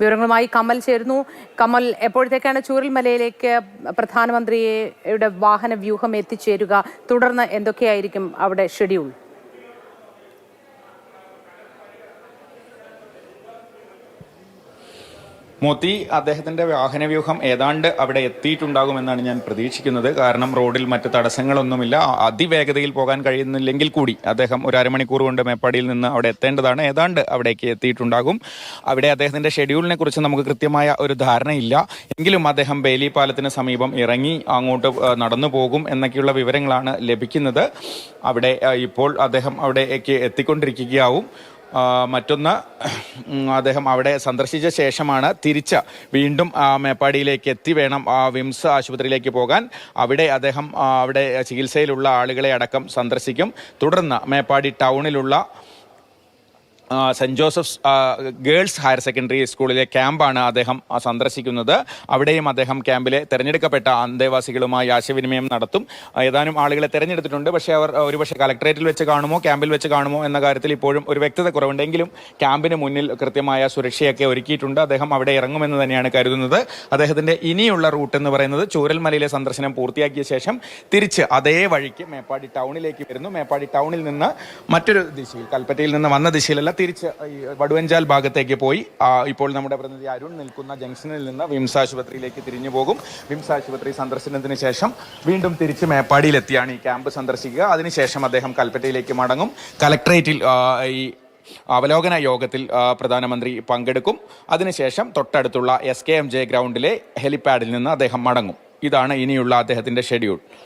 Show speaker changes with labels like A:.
A: വിവരങ്ങളുമായി കമൽ ചേരുന്നു. കമൽ എപ്പോഴത്തേക്കാണ് ചൂരൽമലയിലേക്ക് പ്രധാനമന്ത്രിയുടെ വാഹന വ്യൂഹം എത്തിച്ചേരുക? തുടർന്ന് എന്തൊക്കെയായിരിക്കും അവിടെ ഷെഡ്യൂൾ?
B: മോത്തി അദ്ദേഹത്തിന്റെ വാഹനവ്യൂഹം ഏതാണ്ട് അവിടെ എത്തിയിട്ടുണ്ടാകുമെന്നാണ് ഞാൻ പ്രതീക്ഷിക്കുന്നത്. കാരണം റോഡിൽ മറ്റ് തടസ്സങ്ങളൊന്നുമില്ല. അതിവേഗതയിൽ പോകാൻ കഴിയുന്നില്ലെങ്കിൽ കൂടി അദ്ദേഹം ഒരു അരമണിക്കൂർ കൊണ്ട് മേപ്പാടിയിൽ നിന്ന് അവിടെ എത്തേണ്ടതാണ്. ഏതാണ്ട് അവിടേക്ക് എത്തിയിട്ടുണ്ടാകും. അവിടെ അദ്ദേഹത്തിന്റെ ഷെഡ്യൂളിനെ കുറിച്ച് നമുക്ക് കൃത്യമായ ഒരു ധാരണയില്ല. എങ്കിലും അദ്ദേഹം ബേലി പാലത്തിന് സമീപം ഇറങ്ങി അങ്ങോട്ട് നടന്നു പോകും എന്നൊക്കെയുള്ള വിവരങ്ങളാണ് ലഭിക്കുന്നത്. അവിടെ ഇപ്പോൾ അദ്ദേഹം അവിടേക്ക് എത്തിക്കൊണ്ടിരിക്കുകയാവും. മറ്റൊന്ന് അദ്ദേഹം അവിടെ സന്ദർശിച്ച ശേഷമാണ് തിരിച്ച് വീണ്ടും മേപ്പാടിയിലേക്ക് എത്തി വേണം വിംസ് ആശുപത്രിയിലേക്ക് പോകാൻ. അവിടെ അദ്ദേഹം അവിടെ ചികിത്സയിലുള്ള ആളുകളെ അടക്കം സന്ദർശിക്കും. തുടർന്ന് Meppadi ടൗണിലുള്ള saint Joseph's girls higher secondary സ്കൂളിലെ ക്യാമ്പാണ് അദ്ദേഹം സന്ദർശിക്കുന്നത്. അവിടെയും അദ്ദേഹം ക്യാമ്പിലെ തെരഞ്ഞെടുക്കപ്പെട്ട അന്തേവാസികളുമായി ആശയവിനിമയം നടത്തും. ഏതാനും ആളുകളെ തിരഞ്ഞെടുത്തിട്ടുണ്ട്. പക്ഷേ അവർ ഒരുപക്ഷെ കളക്ടറേറ്റിൽ വെച്ച് കാണുമോ ക്യാമ്പിൽ വെച്ച് കാണുമോ എന്ന കാര്യത്തിൽ ഇപ്പോഴും ഒരു വ്യക്തത കുറവുണ്ടെങ്കിലും ക്യാമ്പിന് മുന്നിൽ കൃത്യമായ സുരക്ഷയൊക്കെ ഒരുക്കിയിട്ടുണ്ട്. അദ്ദേഹം അവിടെ ഇറങ്ങുമെന്ന് തന്നെയാണ് കരുതുന്നത്. അദ്ദേഹത്തിന്റെ ഇനിയുള്ള റൂട്ട് എന്ന് പറയുന്നത് ചൂരൽമലയിലെ സന്ദർശനം പൂർത്തിയാക്കിയ ശേഷം തിരിച്ച് അതേ വഴിക്ക് മേപ്പാടി ടൗണിലേക്ക് വരുന്നു. മേപ്പാടി ടൗണിൽ നിന്ന് മറ്റൊരു ദിശയിൽ കൽപ്പറ്റയിൽ നിന്ന് വന്ന ദിശയിലല്ല തിരിച്ച് വടുവഞ്ചാൽ ഭാഗത്തേക്ക് പോയി. ഇപ്പോൾ നമ്മുടെ പ്രതിനിധി അരുൺ നിൽക്കുന്ന ജംഗ്ഷനിൽ നിന്ന് വിംസ് ആശുപത്രിയിലേക്ക് തിരിഞ്ഞു പോകും. വിംസ് ആശുപത്രി സന്ദർശനത്തിന് ശേഷം വീണ്ടും തിരിച്ച് മേപ്പാടിയിലെത്തിയാണ് ഈ ക്യാമ്പ് സന്ദർശിക്കുക. അതിനുശേഷം അദ്ദേഹം കൽപ്പറ്റയിലേക്ക് മടങ്ങും. കലക്ട്രേറ്റിൽ ഈ അവലോകന യോഗത്തിൽ പ്രധാനമന്ത്രി പങ്കെടുക്കും. അതിനുശേഷം തൊട്ടടുത്തുള്ള എസ് കെ എം ജെ ഗ്രൗണ്ടിലെ ഹെലിപാഡിൽ നിന്ന് അദ്ദേഹം മടങ്ങും. ഇതാണ് ഇനിയുള്ള അദ്ദേഹത്തിന്റെ ഷെഡ്യൂൾ.